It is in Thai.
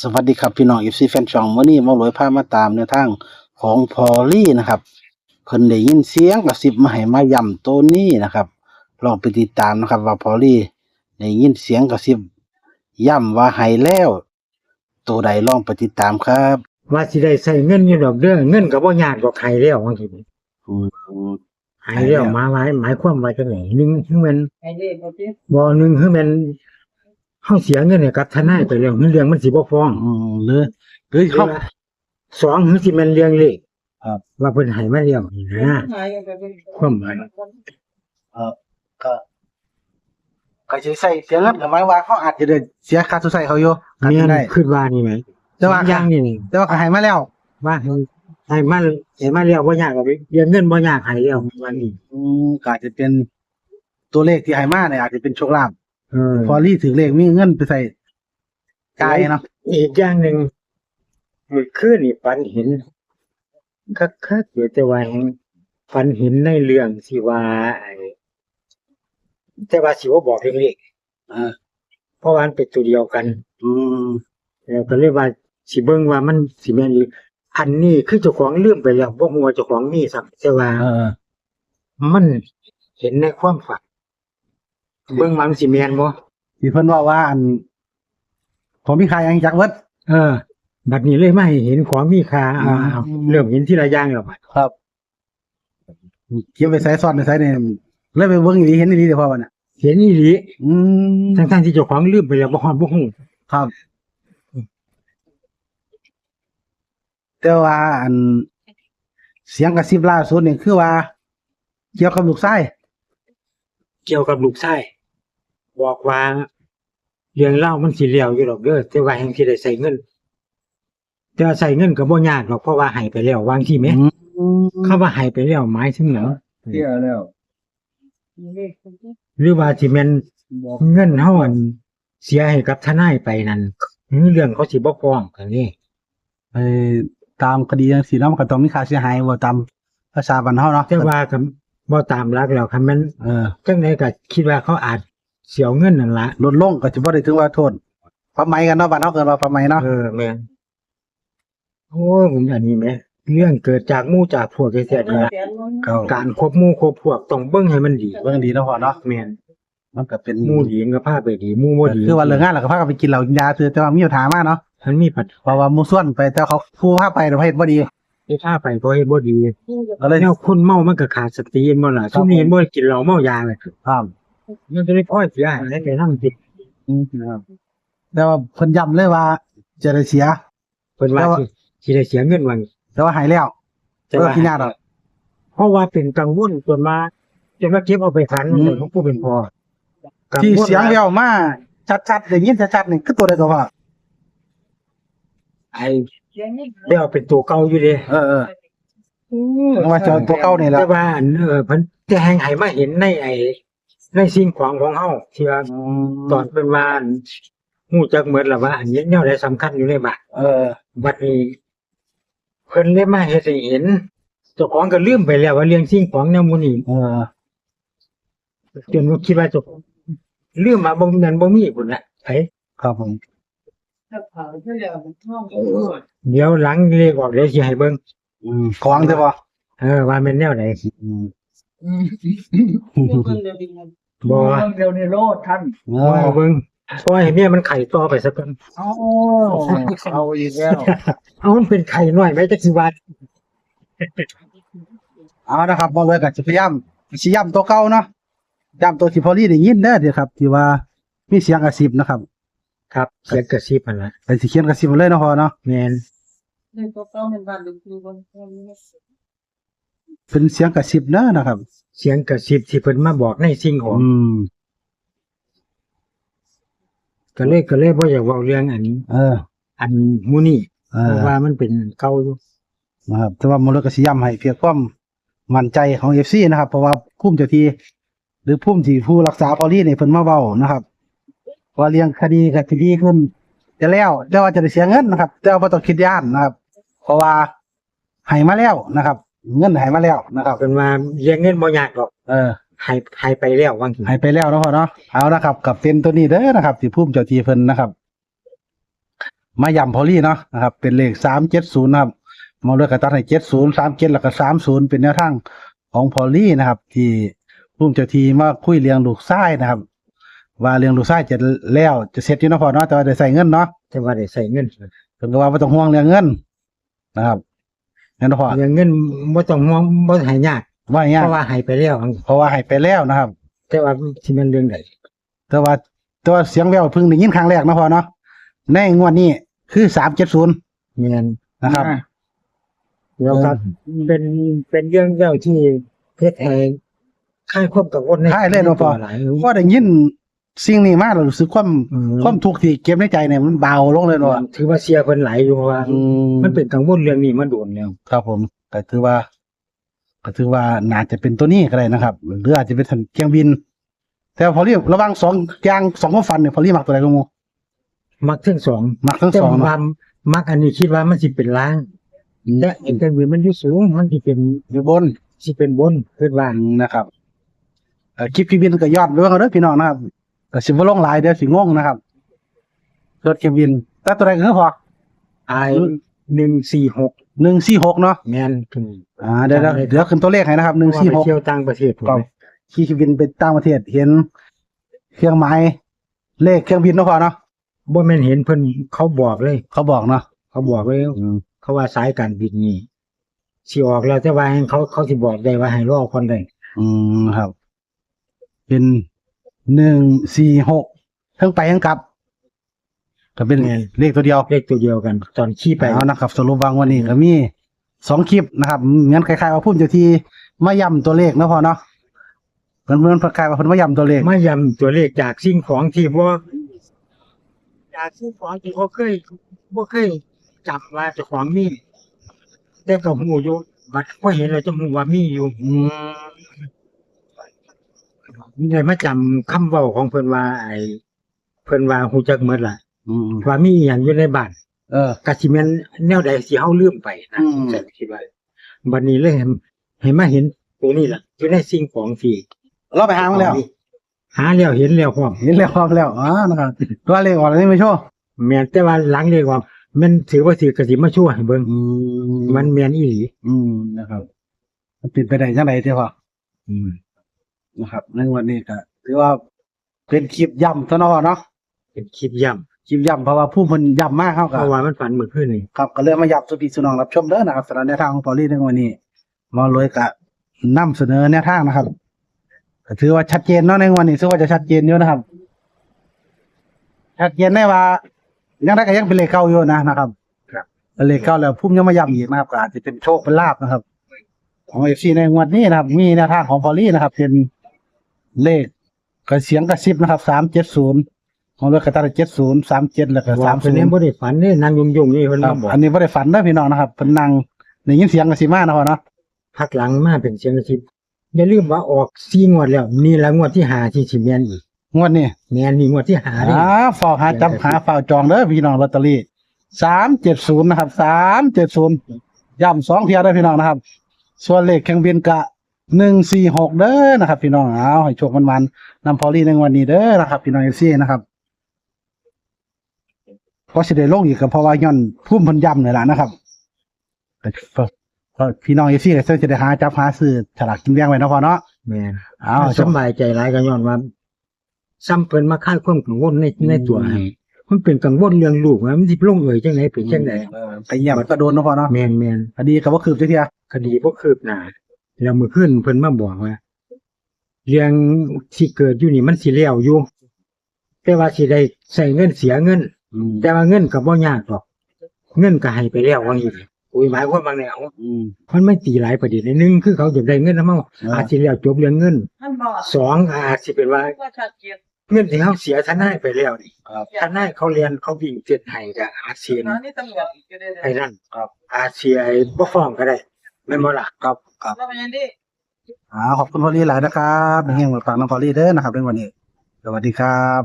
สวัสดีครับพี่น้อง FC แฟนช่องวันนี้มาลอยพามาตามแนวทางของพอลลี่นะครับเพิ่นได้ยินเสียงกระซิบมาให้มาย่ำตัวนี้นะครับลองไปติดตามนะครับ ว่าพอลลี่ได้ยินเสียงกระซิบย่ำว่าให้แล้ว ตัวใดลองไปติดตามครับว่าสิได้ใส่เงินอยู่ดอกเด้อเงินก็บ่ยากดอกไห้แล้วบางทีอืมหายแล้วมาหมายหมายความว่าจังได๋หนึ่งคือมันไอ้เด็กเขาเจ็บบ่หนึ่งคือมัน เฮาเสียเงินให้กับทนายไปแล้วเรื่องมันสิบ่ฟ้องอืมหรือหรือหรือเขาว่าสองคือสิแม่นเรื่องเลขครับ ว่าเพิ่นให้มาแล้วนี่นะหายกันไปเป็นความหมาย เออก็ใครจะใส่เสียเงินกับหมายว่าเขาอาจจะได้เสียค่าสุใส่เขาอยู่อาจแม่จะนได้คิดว่านี่ไหมแต่ว่าสองอย่างนี่นี่แต่ว่าก็ให้มาแล้วว่าให้ให้มาให้มาแล้วบ่ยากดอกเรื่องเงินบ่ยากให้แล้ววันนี้ อืมก็อาจจะเป็นตัวเลขที่ให้มาเนี่ยอาจจะเป็นโชคลาภ เออพอรี่ถือเลขมีเงินไปใส่กายเนาะอีกอย่างหนึ่งมื้อคืนนี่ฝันเห็นคักๆอยู่แต่ว่าแฮงฝันเห็นในเรื่องที่ว่าไอ้แต่ว่าสิบ่บอกเรื่องเลขอ่าเพราะว่ามันเป็นตัวเดียวกัน อืมแล้วก็เลยว่าสิเบิ่งว่ามันสิแม่นอีอันนี้คือเจ้าของลืมไปแล้วบ่ฮู้ว่าเจ้าของมีสักแต่ว่าเออมันเห็นในความฝัน เบิ่งว่ามันสิแม่นบ่ที่เพิ่นว่าว่าอันผมมีใครยังจักเวิร์ดเออ บัดนี้เลยมาให้เห็นของมีค่าอ่าอืมเริ่มเห็นทีละอย่างแล้วบัดครับเก็บไปใส่ซ่อนไปใส่เนี่ยเลยไปเบิ่งอีหลีเห็นอีหลีเดี๋ยวพอวันน่ะเห็นอีหลีอืมทั้งๆที่เจ้าของลืมไปแล้วบ่ฮอดบ่ฮู้ครับ แต่ว่าอัน เสียงกระซิบล่าสุดนี่คือว่า เกี่ยวกับลูกไส้เกี่ยวกับลูกชาย บอกว่าเรื่องเล่าวมันสิแล้วอยู่ดอกเด้อแต่ว่าแห่งสิได้ใส่เงิน แต่ว่าใส่เงินก็บ่ยากหรอกเพราะว่าให้ไปแล้ววางที่แหมอืมคำว่าให้ไปแล้วหมายถึงหยังเที่ยวแล้วเด็กเขาเจ็บหรือว่าสิแม่นเงินเฮาอันเสียให้กับทนายไปนั่นเรื่องเขาสิบ่ฟ้องกันนี่ไปตามคดีจังซี่เนาะมันก็ต้องมีค่าเสียหายบ่ตามภาษาบ้านเฮาเนาะแต่ว่าก็บ่ตามหลักแล้วคันแม่นเออจังไดก็คิดว่าเขาอาจ เสียเงินนั่นละลดลงก็จะบ่ได้ถึงว่าโทษประไหมกันเนาะบ้านเฮาเกินว่าประไหมเนาะเออแม่นโอ้ยผมอันนี้แหมเรื่องเกิดจากหมู่จากพวกจังซี่นี่ล่ะแขนมันก็การคบหมู่คบพวกต้องเบิ่งให้มันดีเบิ่งดีเนาะพ่อเนาะแม่นมันก็เป็นหมู่ดีก็พาไปดีหมู่บ่ดีคือว่าเลิกงานแล้วก็พากันไปกินเหล้ากินยาซื่อแต่ว่ามีปัญหามาเนาะมันมีปัญเพราะว่าหมู่ส่วนไปแต่เขาผู้พาไปเดี๋ยวเฮ็ดบ่ดีหาพาไปเพราะเฮ็ดบ่ดีก็เลยแล้วคนเมามันก็ขาดสติเห็นบ่ล่ะซุมนี้เห็นบ่กินเหล้าเมายาเลยครับ มันก็เลยพ่อยเสียหายไปทั้งจิตอืมครับแต่ว่าเพิ่นย้ำเลยว่า จะได้เสีย เพิ่นว่าแต่ว่าสิสิได้เสียเงินวันแต่ว่าหายแล้วแต่เออว่าพี่ญาติอะเพราะว่าเป็นกังวลจนมาจนมาเก็บเอาไปขันอืมเลยของผู้เป็นพ่อกังวลที่เสียงแววมาชัดๆได้ยินชัดๆนี่คือตัวใดก็ว่าไอ้เสียงนี่เดี๋ยวเป็นตัวเก่าอยู่เด้เออเออว่าจะเอาตัวเก่านี่แหละแต่ว่าอันเออเพิ่นแต่แฮงให้มาเห็นในไอ้ ในสิ่งของของเฮาที่ว่าตอนเป็นว่าอันฮู้จักหมดแล้วว่าอันนี้แนวใดสำคัญอยู่ในบัดเออ บัดนี้เพิ่นได้มาเฮ็ดให้เห็นเจ้าของก็ลืมไปแล้วว่าเรื่องสิ่งของแนวหมู่นี้เออจนว่าคิดว่าเจ้าของลืมมาบ่นั้นบ่มีพุ่นน่ะไผครับผมถ้าผ่าไปแล้วมันท้องเดี๋ยวหลังเลขออกเดี๋ยวสิให้เบิ่งอืมของใช่ป่ะเออว่าแม่นแนวใดอืม อืมเพิ่นเดี๋ยวดีมันบ่เดี๋ยวนี้โลดทันเอบ่อเอาเบิ่งปล่อยให้เมียมันไข่ต่อไปสักก่อนเอาเอาอีกแล้วเอามันเป็นไข่น้อยไหมจักสิว่าเอานะครับบ่เลยก็จะพยายามสิย้ำตัวเก่าเนาะย้ำตัวที่พอลี่ได้ยินเด้อเดี๋ยวครับ ที่ว่ามีเสียงกระซิบนะครับ ครับเสียงกระซิบนั่นล่ะไปสิเขียนกระซิบมาเลยเนาะพอเนาะแม่นเด็กก็ต้องเป็นบ้านลูกคือคนคน เป็นเสียงกระซิบเด้อนะครับ เสียงกระซิบที่เพิ่นมาบอกในสิ่งของ อืม ก็เลยก็เลยบ่อยากเว้าเรื่องอัน เออ อันหมู่นี้เอเพอราะว่ามันเป็นเก่าอยู่นะครับ แต่ว่ามันเลยก็สิย้ำให้เพียงความมั่นใจของ FC นะครับ เพราะว่าภูมิเจ้าที่หรือภูมิที่ผู้รักษาพอลี่นี่เพิ่นมาเว้านะครับว่าเรื่องคดีกับคดีขึ้นจะแล้วแต่ว่าจะได้เสียเงินนะครับ แต่ว่าบ่ต้องคิดย่านนะครับ เพราะว่าให้มาแล้วนะครับ เงินให้มาแล้วนะครับเพิ่นว่าเรียกเงินบ่ยากหรอกเออให้ให้ไปแล้วว่าซั่นให้ไปแล้วเนาะพ่อเนาะเอานะครับ กับเป็นตัวนี้เด้อนะครับที่ภูมิเจ้าที่เพิ่นนะครับ มาย่ำพอลี่เนาะนะครับ เป็นเลขสามเจ็ดศูนย์นะครับมาเลยกระตัดให้เจ็ดศูนย์สามเจ็ดแล้วก็สามศูนย์เป็นแนวทางของพอลี่นะครับ ที่พุ่มเจ้าทีมาคุยเลี้ยงลูกไส้นะครับว่าเลี้ยงลูกไส้จะแล้วจะเสร็จอยู่เนาะพอเนาะแต่ว่าได้ใส่เงินเนาะแต่ว่าได้ใส่เงินเพิ่นก็ว่าไม่ต้องห่วงเรื่องเงินนะครับ นั่นเนาะพอเรื่องเงินบ่ต้องห่วงบ่ให้ยากว่าอย่างเงี้ยเพราะว่าให้ไปแล้วเพราะว่าให้ไปแล้วนะครับ แต่ว่าสิแม่นเรื่องใดแต่ว่าแต่ว่าเสียงแววเพิ่งได้ยินครั้งแรกเนาะพอเนาะในงวดนี้คือสามเจ็ดศูนย์แม่นนะครับแล้วก็เป็นเป็นเรื่องเล่าที่เฮ็ดให้คลายความกังวลในคลายเลยเนาะพ่อหลายพอได้ยิน สิ่งนี้มาเรารู้สึกความอืม ความทุกข์ที่เก็บในใจเนี่ยมันเบาลงเลยเนาะถือว่าเสียเพิ่นหลายอยู่เพราะว่า อืมมันเป็นกังวลเรื่องนี้มาโดนแล้ว ครับผมก็ถือว่าก็ถือว่าน่าจะเป็นตัวนี้ก็ได้นะครับ หรืออาจจะเป็นทางเครื่องบิน แต่พอเรียกระหว่างสองอย่างสองความฝันเนี่ยพอเรียกมักตัวไหนก็มูมักทั้งสองมักทั้งแต่สองว่าเนาะมักอันนี้คิดว่ามันสิเป็นล้างแต่เห็นกันวิมันอยู่สูงมันสิเป็นอยู่บน สิเป็นบนคิดว่า นะครับเอ่อคลิปเครื่องบินก็ยอดไปว่ากันเด้อพี่น้องนะครับ ก็สิบ่ลงหลายเดี๋ยวสิงงนะครับรถเครื่องบิน แต่ตัวไหนก็คือพอไอหนึ่งสี่หกหนึ่งสี่หกเนาะแมนถึงอ่าเดี๋ยวเดี๋ยวเดี๋ยวขึ้นตัวเลขให้นะครับหนึ่งสี่หกเที่ยวต่างประเทศถูกก็ไหมขี่เครื่องบินไปต่างประเทศเห็น เครื่องหมายเลขเครื่องบินเนาะพอเนาะบ่แม่นเห็นเพิ่นเขาบอกเลย เขาบอกเนาะเขาบอกเลยอืมเขาว่าสายการบินนี้สิออกแล้วแต่ว่าให้เขาเขาสิบอกได้ว่าให้รอคนได้อืมครับ เป็น หนึ่งสี่หกทั้งไปทั้งกลับ ก็เป็นเลขตัวเดียวเลขตัวเดียวกัน ตอนขี่ไป เอานะครับสรุปวางวันนี้ก็มีสองคลิปนะครับงั้นคล้ายๆว่าพุ่มเจ้าที่มาย้ำตัวเลขเนาะพอเนาะเพื่อนเพื่อนคล้ายๆว่าเพิ่นมาย้ำตัวเลข มาย้ำตัวเลขจากสิ่งของที่บ่จากสิ่งของที่บ่เคยบ่เคยจับว่าเจ้าของมีแต่ก็ฮู้อยู่บัดพอเห็นแล้วจะฮู้ว่ามีอยู่อืม ได้มาจำคำเว้าของเพิ่นว่า ไอ้เพิ่นว่าฮู้จักหมดล่ะอืมว่ามีอีหยังอยู่ในบ้านเออ ก็สิแม่นแนวใดสิเฮาลืมไปนะอืม แต่คิดว่าบัดนี้เลยเห็นเห็นมาเห็นตัวนี้ล่ะอยู่ในสิ่งของที่เราไปหามาแล้ว หาแล้วเห็นแล้วพร้อมเห็นแล้วพร้อมแล้วอ๋อนะครับตัวเลขออกแล้วนี่ไม่โชว์แม่นแต่ว่าหลังเรียกว่ามันถือว่าถือกสิมาช่วยให้เบิ่งอืมมันแม่นอีหลีอืมนะครับมันติดไปได้จังไดเจ้าพ่ออืม นะครับในวันนี้ก็ถือว่าเป็นคลิปย่ำเท่านั้นเนาะเป็นคลิปย่ำคลิปย่ำเพราะว่าผู้มันย่ำมากเข้าเพกับราะว่ามันฝันเมื่อคืนนี่ครับก็เลยมาย่ำสุพีสุนองรับชมเด้อนะครับสำหรับแนวทางของพอลี่ในวันนี้หมาเลยกะนำเสนอแนวทางนะครับก็ถือว่าชัดเจนเนาะในวันนี้ถือว่าจะชัดเจนอยู่นะครับชัดเจนได้ว่ายังได้ก็ยังเป็นเลขเก้าอยู่นะนะครับ ครับเลขเก้าแล้วพุ่มยังมาย่ำอีกนะครับก็อาจจะเป็นโชคเป็นลาบนะครับ ของเอฟซีในงวดนี้นะครับ มีแนวทางของพอลี่นะครับ เป็น เลขกระเสียงกระซิบนะครับสามเจ็ดศูนย์ของรถกระตันเจ็ดศูนย์สามเจ็ดแล้วก็ว่าสามเพิ่ศูนนนี่ย์บ่ได้ฝันนี่นางยงๆนี่เพิ่นครัมาบบอกอันนี้ไม่ได้ฝันนะพี่น้องนะครับเป็นนางได้ยินเสียงกระซิบมานะพ่อเนาะพักหลังมาเป็นเสียงกระซิบอย่าลืมว่าออก4งวดแล้วนี่ละงวดที่5ที่สิแม่นอีกงวดนี้แม่นนี่งวดที่ห้านี่อ่าฝากหาจับหาฝากจองเด้อพี่น้องลอตเตอรี่สามเจ็ดศูนย์นะครับสามเจ็ดศูนย์ย้ำสองเทียได้อพี่น้องนะครับ ส่วนเลขแข่งบินกะ หนึ่งสี่หกเด้อนะครับ พี่น้องเอาให้โชคมันมันๆนำพอลี่ในวันนี้เด้อนะครับพี่น้องเอฟซีนะครับเพราะสิได้ลงอีกก็เพราะว่าย้อนพุ่มเพันย้ำนี่แหละนะครับก็ก็พี่น้องเอฟซีก็จะได้หาจับหาซื้อฉลากกินแบ่งไว้เนาะพอเนาะแม่นเอาสำบายใจหลายก็ย้อนว่าซ้ำเพิ่นมาคลายความกังวลในในตัวให้มันเป็นกังวลเรื่องลูกว่ามันสิลงเอยจังไดเป็นจังไดเออไปเยี่ยมก็โดนเนาะพอเนาะแม่นแม่นคดีก็ว่าคืบเทียคดีบ่คืบหน้า แล้วมื้อคืนเพิ่นมาบอกว่าเรื่องที่เกิดอยู่นี่มันสิแล้วอยู่ แต่ว่าสิได้ใช้เงินเสียเงินอืมแต่ว่าเงินก็บ่ยากหรอก เงินก็ให้ไปแล้วว่างี้อุ้ยหมายความว่าไงเอาอืมมันไม่ตีหลายประเด็นในหนึ่งคือเขาอยากได้เงินนำเฮาเออออาจสิแล้วจบเรื่องเงินท่านบอกสองอาจสิเป็นว่าว่าชัดเจนเงินที่เฮาเสียทนายไปแล้วนี่ครับทนายเขาเรียนเขาวิ่งเจ็ดให้ก็อาจเสียนะนี่ตำรวจอีกก็ได้ไอ้นั่นครับอาจเสียไอ้บ่ฟ้องก็ได้ แม่นบ่ล่ะครับครับแล้วเป็นยังดีอ่าขอบคุณพอลลี่หลายนะครับเป็นเงี้ยหมดฝากน้องพอลลี่เด้อนะครับในวันนี้ สวัสดีครับ